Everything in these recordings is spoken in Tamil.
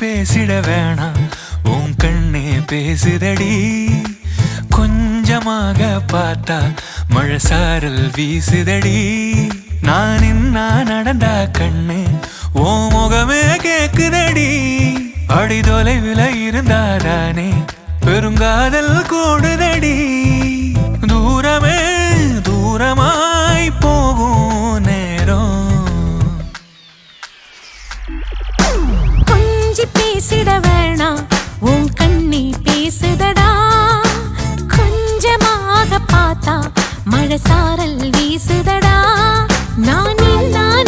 பேசிட வேணாம். உன் கண்ணே பேசுதடி. கொஞ்சமாக பார்த்தா மழை சாரல் வீசுதடி. நான் நின்னா நடந்தா கண்ணு ஓ முகமே கேக்குதடி. அடி தொலைவில் இருந்தாதானே பெருங்காதல் கூடு பேசிட வேணாம் உன் கண்ணி பேசுதடா. கொஞ்சமாக பார்த்தா மழை சாரல் வீசுதடா. நான் நான்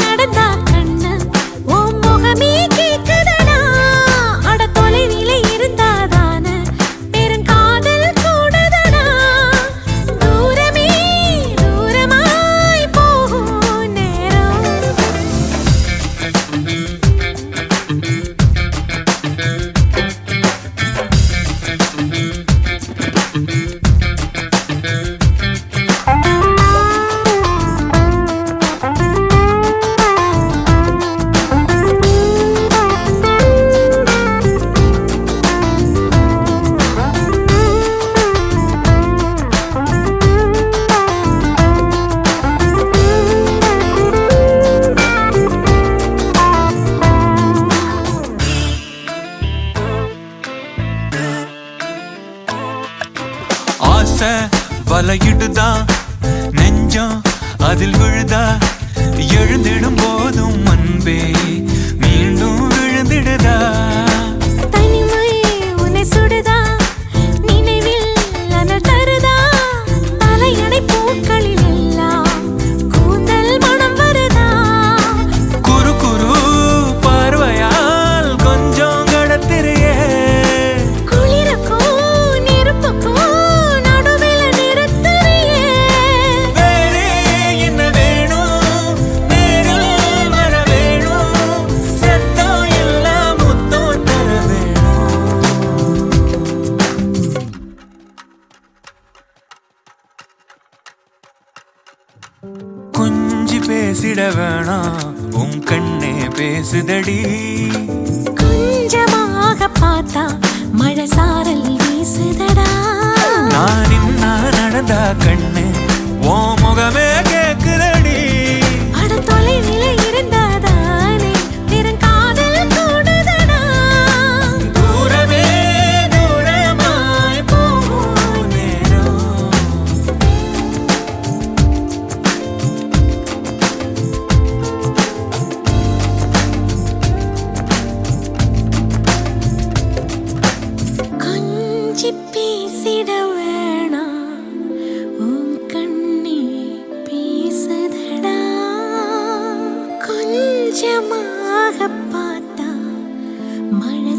ஆசை வலையிடுதா? நெஞ்சம் அதில் விழுதா? எழுந்திடும் போதும் அன்பே. பேசிட வேணாம். உன் கண்ணே பேசுதடி. கொஞ்சமாக பார்த்தா மழை சாரல் வீசுதடா. நான் நடந்தா கண்ணு கொஞ்சி பேசிட வேணா. உன் கண்ணி பேசுதடா. கொஞ்சமாக பார்த்தா மழை